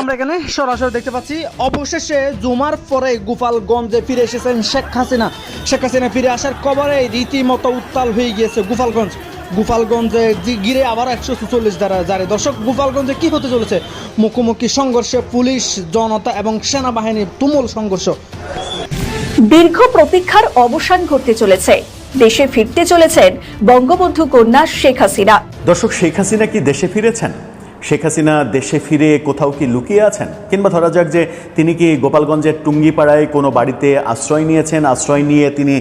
আমরা এখানে সরাসরি দেখতে পাচ্ছি অবশেষে জুমার পরে গোপালগঞ্জে ফিরে এসেছেন শেখ হাসিনা। শেখ হাসিনা ফিরে আসার কবরে রীতিমতো উত্তাল হয়ে গিয়েছে গোপালগঞ্জ। গোপালগঞ্জে ঘিরে আবার একশো চল্লিশ দ্বারা জারে। দর্শক গোপালগঞ্জে কি হতে চলেছে? মুখোমুখি সংঘর্ষে পুলিশ জনতা এবং সেনাবাহিনীর তুমুল সংঘর্ষ। দীর্ঘ প্রতীক্ষার অবসান ঘটতে চলেছে। দেশে ফিরতে চলেছেন বঙ্গবন্ধু কন্যা শেখ হাসিনা। দর্শক শেখ হাসিনা কি দেশে ফিরেছেন? শেখ হাসিনা দেশে ফিরে কোথাও কি লুকিয়ে আছেন? কিংবা ধরা যাক যে তিনি কি গোপালগঞ্জের টুঙ্গিপাড়ায় কোনো বাড়িতে আশ্রয় নিয়েছেন, আশ্রয় নিয়ে তিনি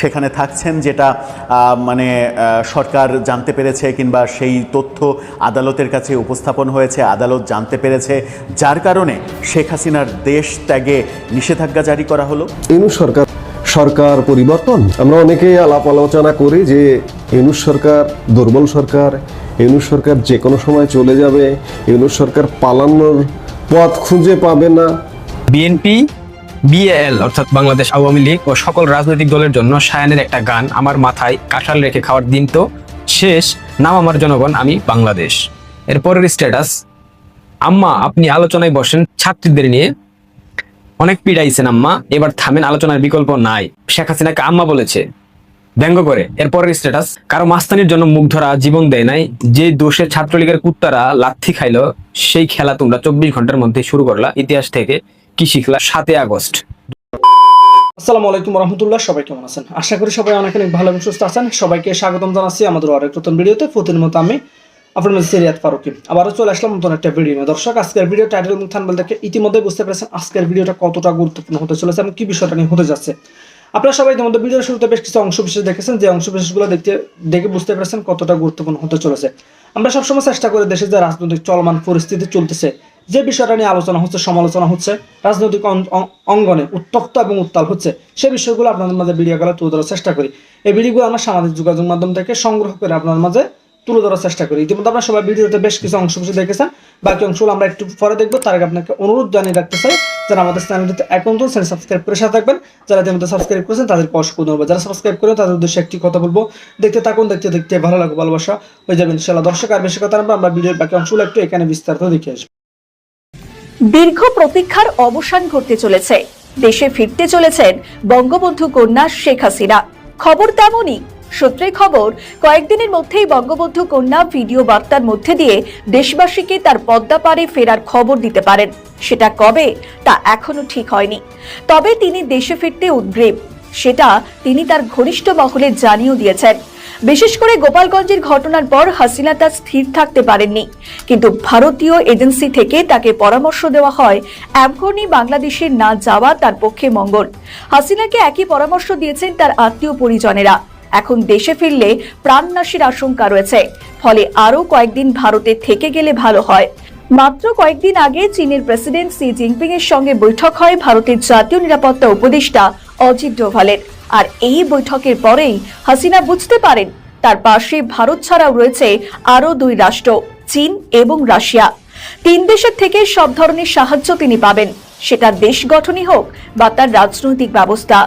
সেখানে থাকছেন যেটা মানে সরকার জানতে পেরেছে কিংবা সেই তথ্য আদালতের কাছে উপস্থাপন হয়েছে, আদালত জানতে পেরেছে। যার কারণে শেখ হাসিনার দেশ ত্যাগে নিষেধাজ্ঞা জারি করা হলো। ইউনুস সরকার সরকার পরিবর্তন। আমরা অনেকেই আলাপ আলোচনা করি যে ইউনুস সরকার দুর্বল সরকার ইউনুস সরকার যে কোনো সময় চলে যাবে, ইউনুস সরকার পালানোর পথ খুঁজে পাবে না। বিএনপি বিএল অর্থাৎ বাংলাদেশ আওয়ামী লীগ ও সকল রাজনৈতিক দলের জন্য সায়ানের একটা গান আমার মাথায় কাঁঠাল রেখে খাওয়ার দিন তো শেষ। নাম আমার জনগণ, আমি বাংলাদেশ। এরপরের স্ট্যাটাস আম্মা, আপনি আলোচনায় বসেন ছাত্রীদের নিয়ে। অনেক পীড়াইছেন আম্মা, এবার থামেন, আলোচনার বিকল্প নাই। শেখ হাসিনাকে আম্মা বলেছে। ব্যঙ্গ করে। এরপরের স্ট্যাটাস কারও মাস্তানির জন্য মুখ ধরা, জীবন দেয় নাই, যে দোষে ছাত্রলীগের কুত্তারা লাথি খাইলো, সেই খেলা তোমরা চব্বিশ ঘণ্টার মধ্যে শুরু করলা ইতিহাস থেকে, কি শিখলা? সাতই আগস্ট। আসসালামু আলাইকুম রহমতুল্লাহ, সবাই কেমন আছেন? আশা করি সবাই অনেক অনেক ভালো এবং সুস্থ আছেন। সবাইকে স্বাগতম জানাচ্ছি আমাদের আরেক নতুন ভিডিওতে। প্রতিদিন মতো আমি আপনার মধ্যে সিরিয়াত ফারুকি। আবারও চলে আসলাম নতুন একটা ভিডিও নিয়ে। দর্শক, আজকের ভিডিও টাইটেল এবং থানবেল দেখে ইতিমধ্যে বুঝতে পেরেছেন আজকের ভিডিওটা কতটা গুরুত্বপূর্ণ হতে চলেছে এবং কি বিষয়টা নিয়ে হতে যাচ্ছে। আপনারা সবাই ইতিমধ্যে ভিডিওর শুরুতে বেশ কিছু অংশ বিশেষ দেখেছেন, যে অংশ বিশেষগুলো দেখতে, দেখে বুঝতে পেরেছেন কতটা গুরুত্বপূর্ণ হতে চলেছে। আমরা সবসময় চেষ্টা করি দেশে যে রাজনৈতিক চলমান পরিস্থিতি চলতেছে, যে বিষয়টা নিয়ে আলোচনা হচ্ছে, সমালোচনা হচ্ছে, রাজনৈতিক অঙ্গনে উত্তপ্ত এবং উত্তাল হচ্ছে, সে বিষয়গুলো আপনাদের মাঝে ভিডিও গেলে তুলে ধরার চেষ্টা করি। এই ভিডিওগুলো আমরা সামাজিক যোগাযোগ মাধ্যম থেকে সংগ্রহ করে আপনাদের মাঝে তুলে ধরার চেষ্টা করি। ইতিমধ্যে আপনারা সবাই ভিডিওতে বেশ কিছু অংশ দেখেছেন, বাকি অংশগুলো আমরা একটু পরে দেখব। তার আগে আপনাকে অনুরোধ জানিয়ে রাখতে চাই যারা আমাদের চ্যানেলটিতে এখন তো চ্যানেল সাবস্ক্রাইব করে সাথে থাকবেন, যারা ইতিমধ্যে সাবস্ক্রাইব করেছেন, তাদের অসংখ্য ধন্যবাদ যারা সাবস্ক্রাইব করেন, তাদের উদ্দেশ্যে একটি কথা বলব, দেখতে থাকুন, দেখতে দেখতে ভালো লাগবে, ভালোবাসা হয়ে দর্শক, আর বেশি কথা আমরা ভিডিওর বাকি অংশগুলো একটু এখানে বিস্তারিত দেখে আসব। দীর্ঘ প্রতীক্ষার অবসান ঘটতে চলেছে। দেশে ফিরতে চলেছেন বঙ্গবন্ধু কন্যা শেখ হাসিনা। খবর তেমনই সূত্রে খবর, কয়েকদিনের মধ্যেই বঙ্গবন্ধু কন্যা ভিডিও বার্তার মধ্যে দিয়ে দেশবাসীকে তার পদ্মা পারে ফেরার খবর দিতে পারেন। সেটা কবে? তা এখনও ঠিক হয়নি। তবে তিনি দেশে ফিরতে উদ্গ্রীব। সেটা তিনি তার ঘনিষ্ঠ মহলে জানিয়েও দিয়েছেন। বিশেষ করে গোপালগঞ্জের ঘটনার পর হাসিনা তা স্থির থাকতে পারেননি। কিন্তু ভারতীয় এজেন্সি থেকে তাকে পরামর্শ দেওয়া হয় এমনই বাংলাদেশে না যাওয়া তার পক্ষে মঙ্গল। হাসিনাকে একই পরামর্শ দিয়েছেন তার আত্মীয় পরিজনেরা। এখন দেশে ফিরলে প্রাণনাশের আশঙ্কা রয়েছে। ফলে আরও কয়েকদিন ভারতে থেকে গেলে ভালো হয়। মাত্র কয়েকদিন আগে চীনের প্রেসিডেন্ট সি জিনপিং এর সঙ্গে বৈঠক হয় ভারতের জাতীয় নিরাপত্তা উপদেষ্টা অজিত ডোভালের। আর এই বৈঠকের পরেই হাসিনা বুঝতে পারেন, তার পাশে ভারত ছাড়াও রয়েছে আরও দুই রাষ্ট্র, চীন এবং রাশিয়া। তিন দেশের থেকে সব ধরনের সাহায্য তিনি পাবেন। সেটা দেশ গঠনই হোক বা তার রাজনৈতিক ব্যবস্থা।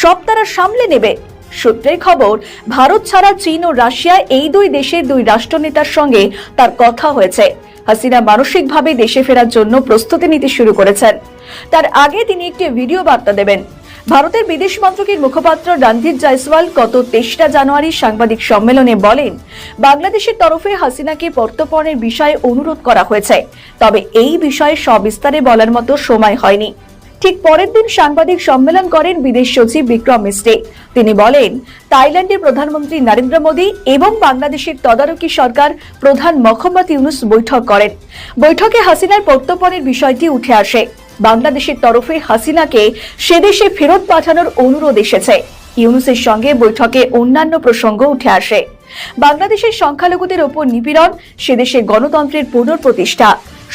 সব তারা সামলে নেবে। সূত্রের খবর, ভারত ছাড়া চীন ও রাশিয়া এই দুই দেশের দুই রাষ্ট্রনেতার সঙ্গে তার কথা হয়েছে। হাসিনা মানসিকভাবে দেশে ফেরার জন্য প্রস্তুতি নিতে শুরু করেছেন। তার আগে তিনি একটি ভিডিও বার্তা দেবেন। ভারতের বিদেশ মন্ত্রকের মুখপাত্র রণধীর জয়সওয়াল গত তেসরা জানুয়ারি সাংবাদিক সম্মেলনে বলেন, বাংলাদেশের তরফে হাসিনাকে প্রত্যর্পণের বিষয়ে অনুরোধ করা হয়েছে। তবে এই বিষয়ে সবিস্তারে বলার মতো সময় হয়নি। ঠিক পরের দিন সাংবাদিক সম্মেলন করেন বিদেশ সচিব বিক্রম মিস্ত্রি। তিনি বলেন, থাইল্যান্ডের প্রধানমন্ত্রী নরেন্দ্র মোদী এবং বাংলাদেশের তদারকি সরকার প্রধান মোহাম্মদ ইউনুস বৈঠক করেন। বৈঠকে হাসিনার প্রত্যর্পণের বিষয়টি উঠে আসে। বাংলাদেশের তরফে হাসিনাকে সেদেশে ফেরত পাঠানোর অনুরোধ এসেছে। ইউনুসের সঙ্গে বৈঠকে অন্যান্য প্রসঙ্গ উঠে আসে। বাংলাদেশের সংখ্যালঘুদের ওপর নিপীড়ন সে দেশে গণতন্ত্রের পুনঃপ্রতিষ্ঠা।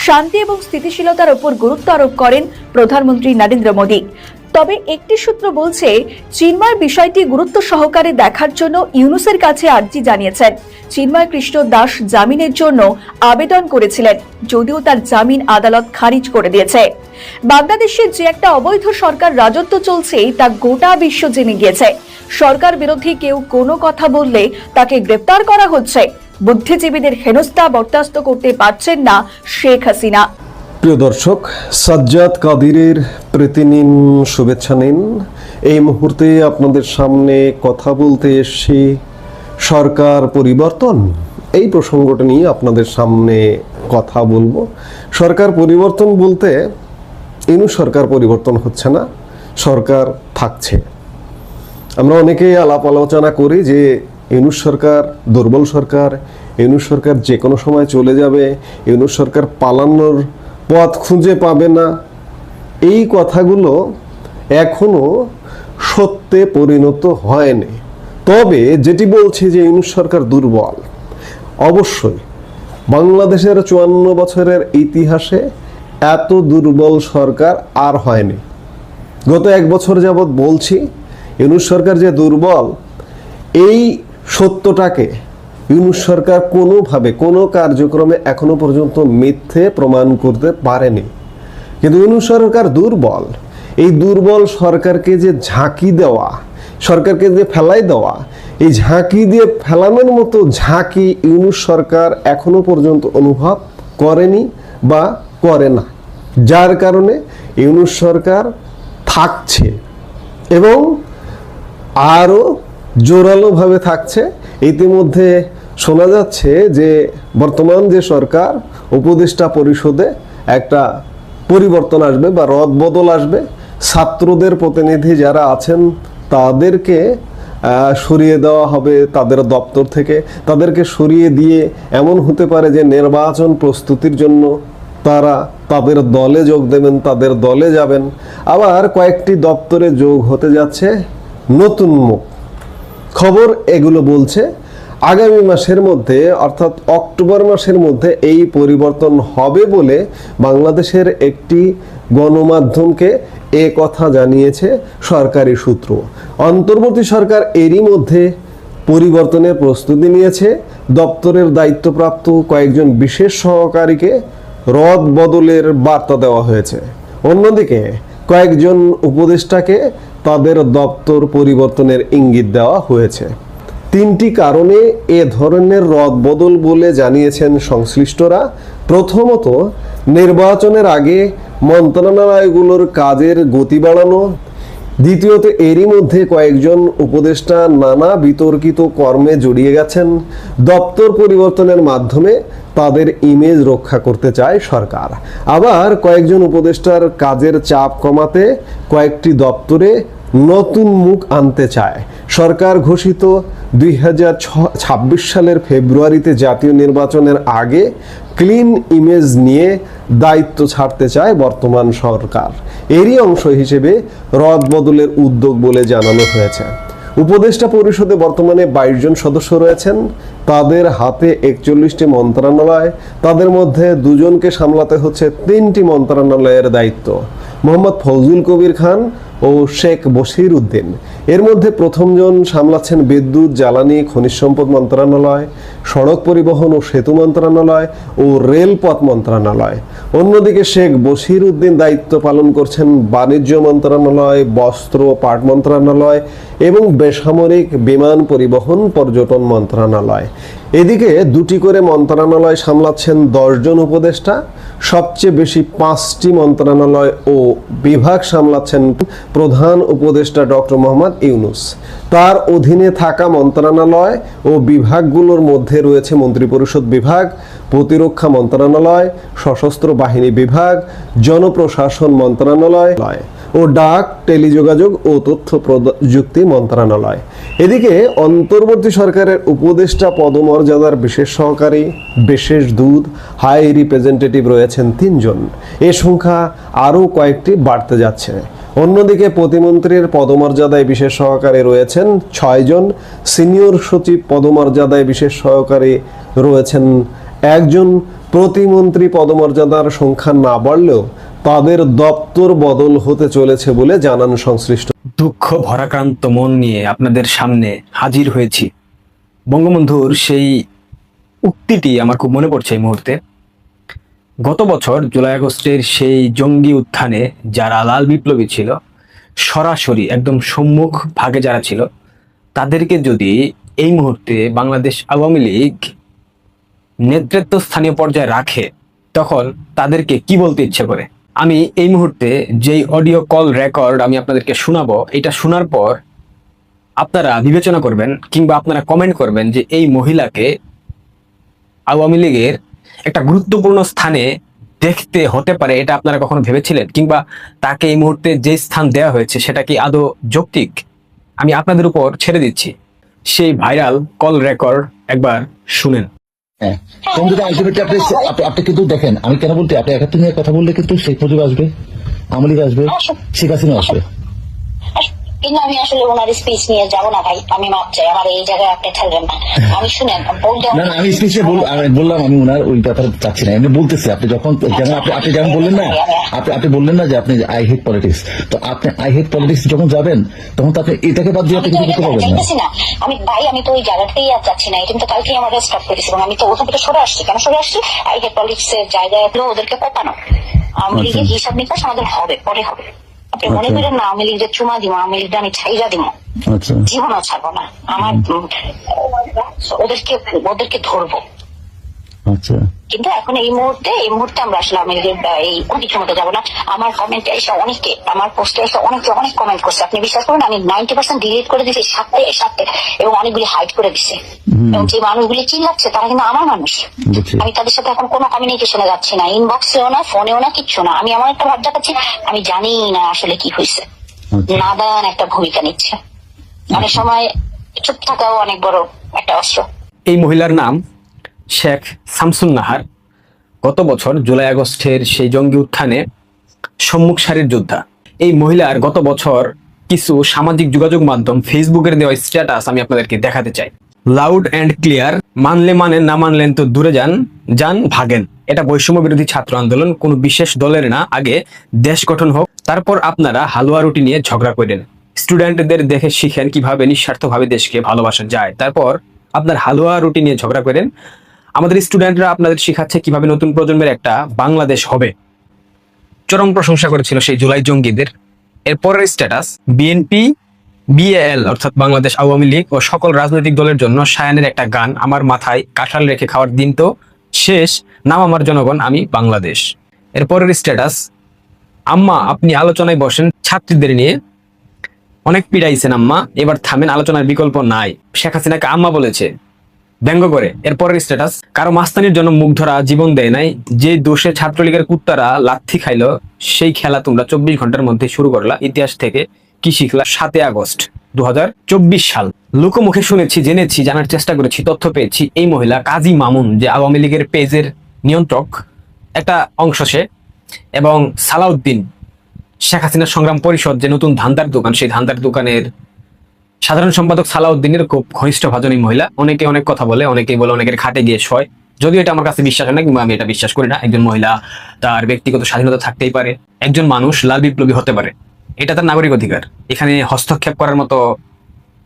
শান্তি এবং স্থিতিশীলতার ওপর গুরুত্ব আরোপ করেন প্রধানমন্ত্রী নরেন্দ্র মোদী। তবে একটি সূত্র বলছে, চিন্ময় বিষয়টি গুরুত্ব সহকারে দেখার জন্য ইউনুসের কাছে আর্জি জানিয়েছেন। চিন্ময় কৃষ্ণ দাস জামিনের জন্য আবেদন করেছিলেন, যদিও তার জামিন আদালত খারিজ করে দিয়েছে। বাংলাদেশে যে একটা অবৈধ সরকার রাজত্ব চলছে, তা গোটা বিশ্ব জেনে গিয়েছে। সরকার বিরোধী কেউ কোনো কথা বললে তাকে গ্রেপ্তার করা হচ্ছে। বুদ্ধিজীবীদের হেনস্থা বরদাস্ত করতে পারছেন না শেখ হাসিনা। প্রিয় দর্শক, সাজ্জাদ কাদিরের প্রীতি নিন শুভেচ্ছা নিন। এই মুহূর্তে আপনাদের সামনে কথা বলতে এসেছি সরকার পরিবর্তন। এই প্রসঙ্গটা নিয়ে আপনাদের সামনে কথা বলব। সরকার পরিবর্তন বলতে ইনু সরকার পরিবর্তন হচ্ছে না, সরকার থাকছে। আমরা অনেকেই আলাপ আলোচনা করি যে ইউনুস সরকার দুর্বল সরকার ইউনুস সরকার যে কোনো সময় চলে যাবে ইউনুস সরকার পালানোর পথ খুঁজে পাবে না। এই কথাগুলো এখনও সত্যে পরিণত হয়নি। তবে যেটি বলছে যে ইউনুস সরকার দুর্বল, অবশ্যই বাংলাদেশের চুয়ান্ন বছরের ইতিহাসে এত দুর্বল সরকার আর হয়নি। গত এক বছর যাবৎ বলছি, ইউনুস সরকার যে দুর্বল, এই সত্যটাকে ইউনুস সরকার কোনোভাবে, কোনো কার্যক্রমে এখনও পর্যন্ত মিথ্যে প্রমাণ করতে পারেনি। কিন্তু ইউনুস সরকার দুর্বল। এই দুর্বল সরকারকে যে ঝাঁকি দেওয়া, সরকারকে যে ফেলাই দেওয়া, এই ঝাঁকি দিয়ে ফেলানোর মতো ঝাঁকি ইউনুস সরকার এখনও পর্যন্ত অনুভব করেনি বা করে না। যার কারণে ইউনুস সরকার থাকছে এবং আরও জোরালোভাবে থাকছে। ইতিমধ্যে শোনা যাচ্ছে যে বর্তমান যে সরকার, উপদেষ্টা পরিষদে একটা পরিবর্তন আসবে বা রদ বদল আসবে, ছাত্রদের প্রতিনিধি যারা আছেন তাদেরকে সরিয়ে দেওয়া হবে তাদের দপ্তর থেকে। তাদেরকে সরিয়ে দিয়ে এমন হতে পারে যে নির্বাচন প্রস্তুতির জন্য তারা তাদের দলে যোগ দেবেন, তাদের দলে যাবেন। আবার কয়েকটি দপ্তরে যোগ হতে যাচ্ছে নতুন মুখ। খবর এগুলো বলছে। আগামী মাসের মধ্যে, অর্থাৎ অক্টোবর মাসের মধ্যে এই পরিবর্তন হবে বলে বাংলাদেশের একটি গণমাধ্যমকে এ কথা জানিয়েছে সরকারি সূত্র। অন্তর্বর্তী সরকার এরই মধ্যে পরিবর্তনের প্রস্তুতি নিয়েছে। দপ্তরের দায়িত্বপ্রাপ্ত কয়েকজন বিশেষ সহকারীকে রদ বদলের বার্তা দেওয়া হয়েছে। অন্যদিকে, কয়েকজন উপদেষ্টাকে তাদের দপ্তর পরিবর্তনের ইঙ্গিত দেওয়া হয়েছে। তিনটি কারণে এ ধরনের রদবদল বলে জানিয়েছেন সংশ্লিষ্টরা। প্রথমত, নির্বাচনের আগে মন্ত্রণালয়গুলোর কাজের গতি বাড়ানো। দ্বিতীয়ত, এরই মধ্যে কয়েকজন উপদেষ্টা নানা বিতর্কিত কর্মে জড়িয়ে গেছেন। দপ্তর পরিবর্তনের মাধ্যমে তাদের ইমেজ রক্ষা করতে চায় সরকার। আবার কয়েকজন উপদেষ্টার কাজের চাপ কমাতে কয়েকটি দপ্তরে নতুন মুখ আনতে চায়। সরকার ঘোষিত দুই সালের ফেব্রুয়ারিতে জাতীয় নির্বাচনের আগে ক্লিন ইমেজ নিয়ে দায়িত্ব ছাড়তে চায় বর্তমান সরকার। এরই অংশ হিসেবে রদ বদলের উদ্যোগ বলে জানানো হয়েছে। উপদেষ্টা পরিষদে বর্তমানে বাইশ জন সদস্য রয়েছেন। তাদের হাতে একচল্লিশটি মন্ত্রণালয়, তাদের মধ্যে দুজনকে সামলাতে হচ্ছে তিনটি মন্ত্রণালয়ের দায়িত্ব। মোহাম্মদ ফজলুল কবির খান ও শেখ বশির উদ্দিন। এর মধ্যে প্রথমজন সামলাচ্ছেন বিদ্যুৎ, জ্বালানি, খনিজ সম্পদ মন্ত্রণালয়, সড়ক পরিবহন ও সেতু মন্ত্রণালয় ও রেলপথ মন্ত্রণালয়। অন্যদিকে শেখ বশির উদ্দিন দায়িত্ব পালন করছেন বাণিজ্য মন্ত্রণালয়, বস্ত্র পাট মন্ত্রণালয় এবং বেসামরিক বিমান পরিবহন পর্যটন মন্ত্রণালয়। এদিকে দুটি করে মন্ত্রণালয় সামলাচ্ছেন দশজন উপদেষ্টা, সবচেয়ে বেশি পাঁচটি মন্ত্রণালয় ও বিভাগ সামলাচ্ছেন প্রধান উপদেষ্টা ডক্টর মোহাম্মদ ইউনুস। তার অধীনে থাকা মন্ত্রণালয় ও বিভাগগুলোর মধ্যে রয়েছে মন্ত্রিপরিষদ বিভাগ, প্রতিরক্ষা মন্ত্রণালয়, সশস্ত্র বাহিনী বিভাগ, জনপ্রশাসন মন্ত্রণালয়। ও ডাক, টেলিযোগাযোগ ও তথ্য প্রযুক্তি মন্ত্রণালয়। এদিকে অন্তর্বর্তী সরকারের উপদেষ্টা পদমর্যাদার বিশেষ সহকারী, বিশেষ দূত, হাই রিপ্রেজেন্টেটিভ রয়েছেন তিনজন। এ সংখ্যা আরও কয়েকটি বাড়তে যাচ্ছে। অন্যদিকে প্রতিমন্ত্রীর পদমর্যাদায় বিশেষ সহকারী রয়েছেন ছয়জন। সিনিয়র সচিব পদমর্যাদায় বিশেষ সহকারী রয়েছেন একজন। প্রতিমন্ত্রী পদমর্যাদার সংখ্যা না বাড়লেও তাদের দপ্তর বদল হতে চলেছে বলে জানান সংশ্লিষ্ট। দুঃখ ভরাক্রান্ত মন নিয়ে আপনাদের সামনে হাজির হয়েছি। বঙ্গবন্ধুর সেই উক্তিটি আমার খুব মনে পড়ছে এই মুহূর্তে। গত বছর জুলাই আগস্টের সেই জঙ্গি উত্থানে যারা লাল বিপ্লবী ছিল, সরাসরি একদম সম্মুখ ভাগে যারা ছিল, তাদেরকে যদি এই মুহূর্তে বাংলাদেশ আওয়ামী লীগ নেতৃত্ব স্থানীয় পর্যায়ে রাখে, তখন তাদেরকে কি বলতে ইচ্ছে করে? আমি এই মুহূর্তে যেই অডিও কল রেকর্ড আমি আপনাদেরকে শোনাবো, এটা শোনার পর আপনারা বিবেচনা করবেন কিংবা আপনারা কমেন্ট করবেন যে এই মহিলাকে আওয়ামী লীগের একটা গুরুত্বপূর্ণ স্থানে দেখতে হতে পারে, এটা আপনারা কখনো ভেবেছিলেন? কিংবা তাকে এই মুহূর্তে যে স্থান দেওয়া হয়েছে, সেটা কি আদৌ যৌক্তিক? আমি আপনাদের উপর ছেড়ে দিচ্ছি। সেই ভাইরাল কল রেকর্ড একবার শুনেন। হ্যাঁ। কিন্তু আলটিমেটলি আপনি আপনি- আপনি কিন্তু দেখেন আমি কেন বলতে আপনি একাত্তর নিয়ে কথা বললে কিন্তু শেখ মুজিব আসবে আমলিগ আসবে শেখ হাসিনা আসবে। কিন্তু আমি আসলে ওনার স্পিচ নিয়ে যাব না ভাই আমি মাপ চাই আমার এই জায়গায় আপনি ঠেলবেন না আমি শুনেন না আমি স্পিচে বললাম আমি ওনার ওই চাচ্ছি না। এমনি বলতেছি আপনি যখন যেমন আপনি আপনি যেমন বললেন না আপনি আপনি বললেন না যে আপনি আই হেট পলিটিক্স তো আপনি আই হেট পলিটিক্স যখন যাবেন তখন তো আপনি এটাকে বাদ দিয়ে আপনি কিছু করতে পারবেন না। আমি ভাই আমি তো ওই জায়গাটাই আর যাচ্ছি না এটা তো কালকেই আমার স্টপ করেছি এবং আমি তো ওখান থেকে সরে আসছি। কেন সরে আসছি? আই গেট পলিটিক্স এর জায়গায় ওদেরকে কোপানো। আওয়ামী লীগের হিসাব নিকাশ আমাদের হবে পরে হবে। আপনি মনে আচ্ছা। করেন না আওয়ামী লীগ চুমা দিব আওয়ামী লীগটা আমি ছাইরা দিব। আচ্ছা। জীবনও ছাড়বো না। আমার ওদেরকে ওদেরকে ধরবো। আচ্ছা কিন্তু এখন এই মুহূর্তে এই মুহূর্তে আমরা আসলে আমি এই অধিক্ষমতা যাব না। আমার কমেন্টে এসে অনেকে আমার পোস্টে এসে অনেকে অনেক কমেন্ট করছে। আপনি বিশ্বাস করুন আমি নাইনটি পার্সেন্ট ডিলিট করে দিয়েছি সাথে সাথে এবং অনেকগুলি হাইড করে দিছে এবং যে মানুষগুলি চিল্লাচ্ছে তারা কিন্তু আমার মানুষ। আমি তাদের সাথে এখন কোনো কমিউনিকেশনে যাচ্ছি না। ইনবক্সেও না ফোনেও না কিচ্ছু না। আমি এমন একটা ভাব দেখাচ্ছি আমি জানি না আসলে কি হয়েছে। আচ্ছা। নাদান একটা ভূমিকা নিচ্ছে। অনেক সময় চুপ থাকাও অনেক বড় একটা অস্ত্র। এই মহিলার নাম শেখ শামসুন নাহার গত বছর জুলাই আগস্টের সেই জঙ্গি উত্থানে সম্মুখ সারির যোদ্ধা। এই মহিলার গত বছর কিছু সামাজিক যোগাযোগ মাধ্যম ফেসবুকের দেওয়া স্ট্যাটাস আমি আপনাদেরকে দেখাতে চাই। লাউড অ্যান্ড ক্লিয়ার মানলে মানেন, না মানলেন তো দূরে যান যান ভাগেন। এটা বৈষম্য বিরোধী ছাত্র আন্দোলন, কোনো বিশেষ দলের না। আগে দেশ গঠন হোক, তারপর আপনারা হালুয়া রুটি নিয়ে ঝগড়া করেন। স্টুডেন্টদের দেখে শিখেন কীভাবে নিঃস্বার্থভাবে দেশকে ভালোবাসা যায়। তারপর আপনার হালুয়া রুটি নিয়ে ঝগড়া করেন। আমাদের স্টুডেন্টরা আপনাদের শিখাচ্ছে কীভাবে নতুন প্রজন্মের একটা বাংলাদেশ হবে। চরম প্রশংসা করেছিল সেই জুলাই জঙ্গিদের। এরপরের স্ট্যাটাস বিএনপি বিএল অর্থাৎ বাংলাদেশ আওয়ামী লীগ ও সকল রাজনৈতিক দলের জন্য সায়ানের একটা গান, আমার মাথায় কাঁঠাল রেখে খাওয়ার দিন তো শেষ, নাম আমার জনগণ, আমি বাংলাদেশ। এরপরের স্ট্যাটাস আম্মা, আপনি আলোচনায় বসেন, ছাত্রীদের নিয়ে। অনেক পিড়াইছেন আম্মা, এবার থামেন, আলোচনার বিকল্প নাই। শেখ হাসিনাকে আম্মা বলেছে। ব্যঙ্গ করে। এরপরের স্ট্যাটাস কারও মাস্তানির জন্য মুখ ধরা, জীবন দেয় নাই, যে দোষে ছাত্রলীগের কুত্তারা লাথি খাইলো, সেই খেলা তোমরা চব্বিশ ঘণ্টার মধ্যে শুরু করলা। ইতিহাস থেকে কি শিখলা? সাতে আগস্ট দুহাজার চব্বিশ সাল। লোকমুখে শুনেছি, জেনেছি, জানার চেষ্টা করেছি, তথ্য পেয়েছি। এই মহিলা কাজী মামুন, যে আওয়ামী লীগের পেজের নিয়ন্ত্রক, একটা অংশ সে, এবং সালাউদ্দিন, শেখ হাসিনার সংগ্রাম পরিষদ, যে নতুন ধান্দার দোকান, সেই ধান্দার দোকানের সাধারণ সম্পাদক সালাউদ্দিনের খুব ঘনিষ্ঠ ভাজনী মহিলা। অনেকে অনেক কথা বলে, অনেকেই বলে অনেকের খাটে গিয়ে শয়। যদিও এটা আমার কাছে বিশ্বাস হয় না, কিংবা আমি এটা বিশ্বাস করি না। একজন মহিলা তার ব্যক্তিগত স্বাধীনতা থাকতেই পারে, একজন মানুষ লাল বিপ্লবী হতে পারে। এটা তার নাগরিক অধিকার। এখানে হস্তক্ষেপ করার মতো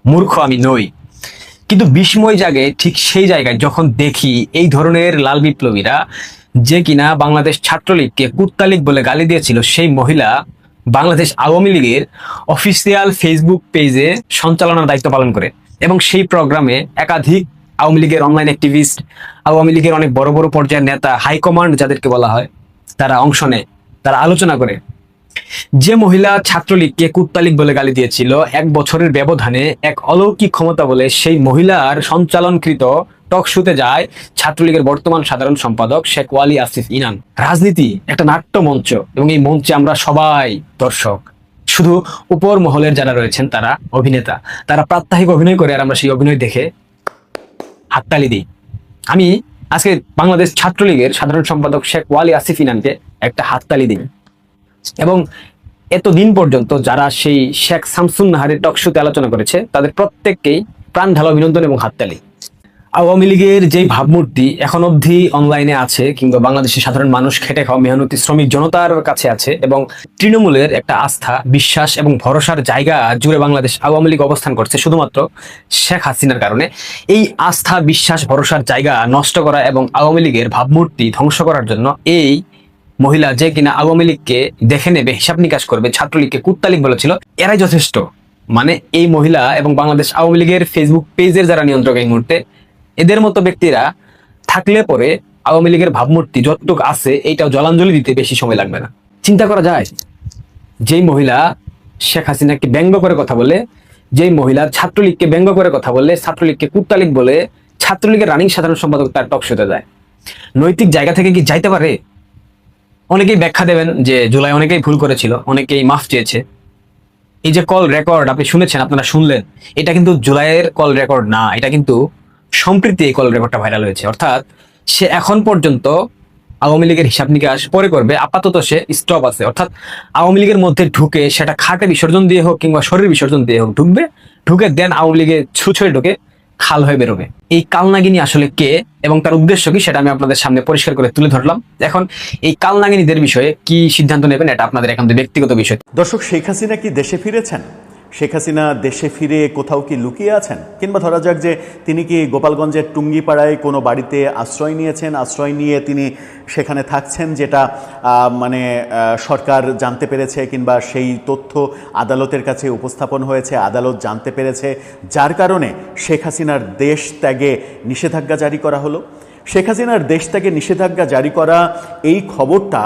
মূর্খ আমি নই। কিন্তু বিস্ময় জাগে ঠিক সেই জায়গায় যখন দেখি এই ধরনের লাল বিপ্লবীরা যে কিনা বাংলাদেশ ছাত্রলীগকে কুত্তালিগ বলে গালি দিয়েছিল সেই মহিলা বাংলাদেশ আওয়ামী লীগের অফিসিয়াল ফেসবুক পেজে সঞ্চালনার দায়িত্ব পালন করে। এবং সেই প্রোগ্রামে একাধিক আওয়ামী লীগের অনলাইন অ্যাক্টিভিস্ট আওয়ামী লীগের অনেক বড় বড় পর্যায়ের নেতা হাইকমান্ড যাদেরকে বলা হয়, তারা অংশ নেয়, তারা আলোচনা করে। যে মহিলা ছাত্রলীগকে কুত্তালিক বলে গালি দিয়েছিল, এক বছরের ব্যবধানে এক অলৌকিক ক্ষমতা বলে সেই মহিলার সঞ্চালনকৃত টক শুতে যায় ছাত্রলীগের বর্তমান সাধারণ সম্পাদক শেখ ওয়ালি আসিফ ইনান রাজনীতি একটা নাট্য মঞ্চ এবং এই মঞ্চে আমরা সবাই দর্শক। শুধু উপর মহলের যারা রয়েছেন তারা অভিনেতা, তারা প্রাত্যহিক অভিনয় করে আর আমরা সেই অভিনয় দেখে হাততালি দিই। আমি আজকে বাংলাদেশ ছাত্রলীগের সাধারণ সম্পাদক শেখ ওয়ালি আসিফ ইনানকে একটা হাততালি দিই। এবং এতদিন পর্যন্ত যারা সেই শেখ শামসুন নাহারের টকশোতে আলোচনা করেছে, তাদের প্রত্যেককেই প্রাণ ঢালা অভিনন্দন এবং হাততালি। আওয়ামী লীগের যেই ভাবমূর্তি এখন অবধি অনলাইনে আছে কিংবা বাংলাদেশের সাধারণ মানুষ খেটে খাওয়া মেহনতি শ্রমিক জনতার কাছে আছে এবং তৃণমূলের একটা আস্থা, বিশ্বাস এবং ভরসার জায়গা জুড়ে বাংলাদেশ আওয়ামী লীগ অবস্থান করছে শুধুমাত্র শেখ হাসিনার কারণে। এই আস্থা, বিশ্বাস, ভরসার জায়গা নষ্ট করা এবং আওয়ামী লীগের ভাবমূর্তি ধ্বংস করার জন্য এই মহিলা যে কিনা আওয়ামী লীগকে দেখে নেবে, হিসাব নিকাশ করবে, ছাত্রলীগকে কুত্তালিগ বলেছিল, এরাই যথেষ্ট। মানে এই মহিলা এবং বাংলাদেশ আওয়ামী লীগের ফেসবুক পেজের যারা নিয়ন্ত্রক এই মুহূর্তে, এদের মতো ব্যক্তিরা থাকলে পরে আওয়ামী লীগের ভাবমূর্তি যতটুকু আছে, এইটাও জলাঞ্জলি দিতে বেশি সময় লাগবে না। চিন্তা করা যায়, যেই মহিলা শেখ হাসিনাকে ব্যঙ্গ করে কথা বলে, যেই মহিলা ছাত্রলীগকে ব্যঙ্গ করে কথা বলে, ছাত্রলীগকে কুত্তালীগ বলে, ছাত্রলীগের রানিং সাধারণ সম্পাদক তার টক শোতে যায়। নৈতিক জায়গা থেকে কি যাইতে পারে? অনেকেই ব্যাখ্যা দেবেন যে জুলাই অনেকেই ভুল করেছিল, অনেকেই মাফ চেয়েছে। এই যে কল রেকর্ড আপনি শুনেছেন, আপনারা শুনলেন, এটা কিন্তু জুলাইয়ের কল রেকর্ড না, এটা কিন্তু সম্প্রীতি এই কল রেকর্ডটা ভাইরাল হয়েছে। অর্থাৎ সে এখন পর্যন্ত আওয়ামী লীগের হিসাব নিকাশ পরে করবে, আপাতত সে স্টপ আছে। অর্থাৎ আওয়ামী লীগের মধ্যে ঢুকে সেটা খাটে বিসর্জন দিয়ে হোক কিংবা শরীর বিসর্জন দিয়ে হোক ঢুকবে, ঢুকে দেন আওয়ামী লীগে ছুছড়ে ঢুকে খাল হয়ে বেরোবে। এই কালনাগিনী আসলে কে এবং তার উদ্দেশ্য কি সেটা আমি আপনাদের সামনে পরিষ্কার করে তুলে ধরলাম। এখন এই কালনাগিনীদের বিষয়ে কি সিদ্ধান্ত নেবেন, এটা আপনাদের একান্ত ব্যক্তিগত বিষয়। দর্শক, শেখ হাসিনা কি দেশে ফিরেছেন? শেখ হাসিনা দেশে ফিরে কোথাও কি লুকিয়ে আছেন? কিংবা ধরা যাক যে তিনি কি গোপালগঞ্জের টুঙ্গিপাড়ায় কোনো বাড়িতে আশ্রয় নিয়েছেন, আশ্রয় নিয়ে তিনি সেখানে থাকছেন যেটা মানে সরকার জানতে পেরেছে কিংবা সেই তথ্য আদালতের কাছে উপস্থাপন হয়েছে, আদালত জানতে পেরেছে, যার কারণে শেখ হাসিনার দেশ ত্যাগে নিষেধাজ্ঞা জারি করা হলো। শেখ হাসিনার দেশ থেকে নিষেধাজ্ঞা জারি করা এই খবরটা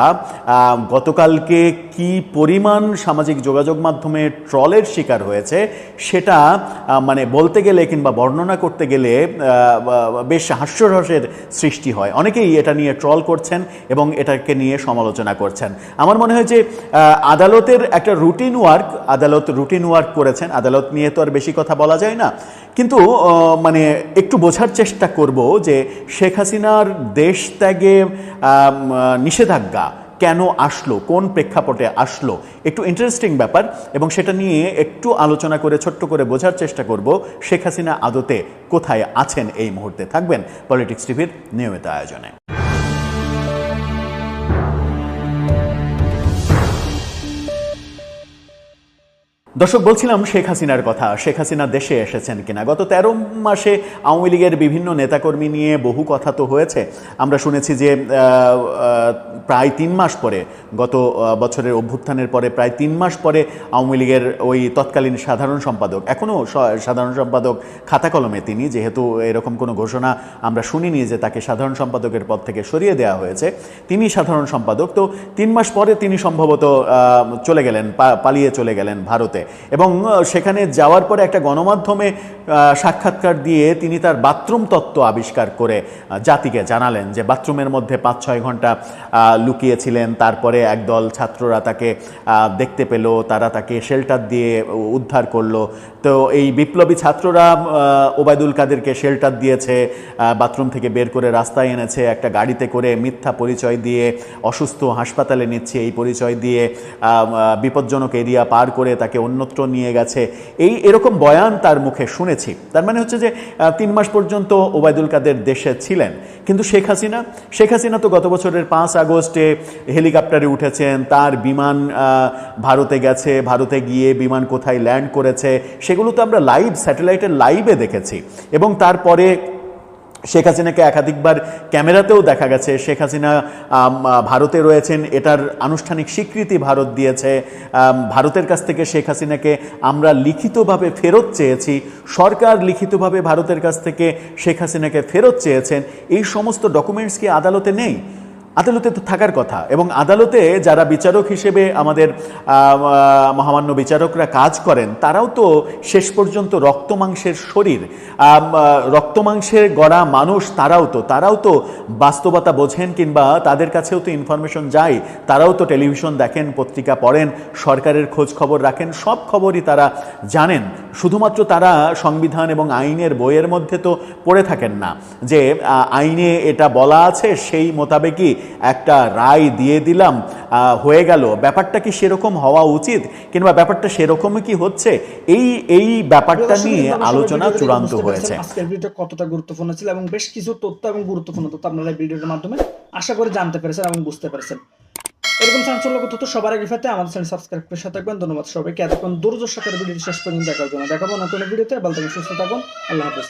গতকালকে কি পরিমাণ সামাজিক যোগাযোগ মাধ্যমে ট্রলের শিকার হয়েছে সেটা মানে বলতে গেলে কিংবা বর্ণনা করতে গেলে বেশ হাস্যরসের সৃষ্টি হয়। অনেকেই এটা নিয়ে ট্রল করছেন এবং এটাকে নিয়ে সমালোচনা করছেন। আমার মনে হয় যে আদালতের একটা রুটিন ওয়ার্ক, আদালত রুটিন ওয়ার্ক করেছেন। আদালত নিয়ে তো আর বেশি কথা বলা যায় না। কিন্তু মানে একটু বোঝার চেষ্টা করব যে শেখ হাসিনার দেশ ত্যাগে নিষেধাজ্ঞা কেন আসলো, কোন প্রেক্ষাপটে আসলো, একটু ইন্টারেস্টিং ব্যাপার এবং সেটা নিয়ে একটু আলোচনা করে, ছোট্ট করে বোঝার চেষ্টা করব শেখ হাসিনা আদতে কোথায় আছেন এই মুহূর্তে। থাকবেন পলিটিক্স টিভির নিয়মিত আয়োজনে। দর্শক, বলছিলাম শেখ হাসিনার কথা। শেখ হাসিনা দেশে এসেছেন কিনা? গত তেরো মাসে আওয়ামী লীগের বিভিন্ন নেতাকর্মী নিয়ে বহু কথা তো হয়েছে। আমরা শুনেছি যে প্রায় তিন মাস পরে, গত বছরের অভ্যুত্থানের পরে প্রায় তিন মাস পরে আওয়ামী লীগের ওই তৎকালীন সাধারণ সম্পাদক এখনও সাধারণ সম্পাদক খাতা কলমে তিনি, যেহেতু এরকম কোনো ঘোষণা আমরা শুনিনি যে তাকে সাধারণ সম্পাদকের পদ থেকে সরিয়ে দেওয়া হয়েছে, তিনি সাধারণ সম্পাদক। তো তিন মাস পরে তিনি সম্ভবত চলে গেলেন পালিয়ে চলে গেলেন ভারতে। এবং সেখানে যাওয়ার পরে একটা গণমাধ্যমে সাক্ষাৎকার দিয়ে তিনি তার বাথরুম তত্ত্ব আবিষ্কার করে জাতিকে জানালেন যে বাথরুমের মধ্যে পাঁচ, ছয় ঘণ্টা লুকিয়েছিলেন। তারপরে একদল ছাত্ররা তাকে দেখতে পেল। তারা তাকে শেল্টার দিয়ে উদ্ধার করল। তো এই বিপ্লবী ছাত্ররা ওবায়দুল কাদেরকে শেল্টার দিয়েছে বাথরুম থেকে বের করে রাস্তায় এনেছে, একটা গাড়িতে করে মিথ্যা পরিচয় দিয়ে, অসুস্থ হাসপাতালে নিচ্ছে। এই পরিচয় দিয়ে বিপজ্জনক এরিয়া পার করে তাকে অন্যত্র নিয়ে গেছে। এই এরকম বয়ান তার মুখে শুনেছি। তার মানে হচ্ছে যে তিন মাস পর্যন্ত ওবায়দুল কাদের দেশে ছিলেন। কিন্তু শেখ হাসিনা শেখ হাসিনা তো গত বছরের পাঁচ আগস্টে হেলিকপ্টারে উঠেছেন, তার বিমান ভারতে গেছে, ভারতে গিয়ে বিমান কোথায় ল্যান্ড করেছে, সেগুলো তো আমরা লাইভ, স্যাটেলাইটের লাইভে দেখেছি। এবং তারপরে শেখ হাসিনাকে একাধিকবার ক্যামেরাতেও দেখা গেছে। শেখ হাসিনা ভারতে রয়েছেন, এটার আনুষ্ঠানিক স্বীকৃতি ভারত দিয়েছে। ভারতের কাছ থেকে শেখ হাসিনাকে আমরা লিখিতভাবে ফেরত চেয়েছি। সরকার লিখিতভাবে ভারতের কাছ থেকে শেখ হাসিনাকে ফেরত চেয়েছেন। এই সমস্ত ডকুমেন্টস কি আদালতে নেই? আদালতে তো থাকার কথা। এবং আদালতে যারা বিচারক হিসেবে আমাদের মহামান্য বিচারকরা কাজ করেন, তারাও তো শেষ পর্যন্ত রক্তমাংসের শরীর। রক্তমাংসের গড়া মানুষ তারাও তো তারাও তো বাস্তবতা বোঝেন কিংবা তাদের কাছেও তো ইনফরমেশন যায়, তারাও তো টেলিভিশন দেখেন, পত্রিকা পড়েন, সরকারের খোঁজ খবর রাখেন, সব খবরই তারা জানেন। শুধুমাত্র তারা সংবিধান এবং আইনের বইয়ের মধ্যে তো পড়ে থাকেন না। যে আইনে এটা বলা আছে, সেই মোতাবেকই একটা রায় দিয়ে দিলাম হয়ে গেল। ব্যাপারটা কি সেরকম হওয়া উচিত? কিংবা ব্যাপারটা সেরকমই কি হচ্ছে? এই এই ব্যাপারটা নিয়ে আলোচনা চূড়ান্ত হয়েছে। আজকের ভিডিওটা কতটা গুরুত্বপূর্ণ ছিল এবং বেশ কিছু তথ্য এবং গুরুত্বপূর্ণ তথ্য আপনারা এই ভিডিওটার মাধ্যমে আশা করি জানতে পেরেছেন এবং বুঝতে পেরেছেন। এরকম চাঞ্চল্যক তথ্য সবার আগে পেতে আমাদের চ্যানেল সাবস্ক্রাইব করে সাথে থাকবেন। ধন্যবাদ সবাইকে। এতক্ষণ দূরদর্শকের ভিডিওটি শেষ পর্যন্ত দেখার জন্য দেখাবো না কোনো ভিডিওতে। ভালো থাকুন সুস্থ থাকুন। আল্লাহ হাফেজ।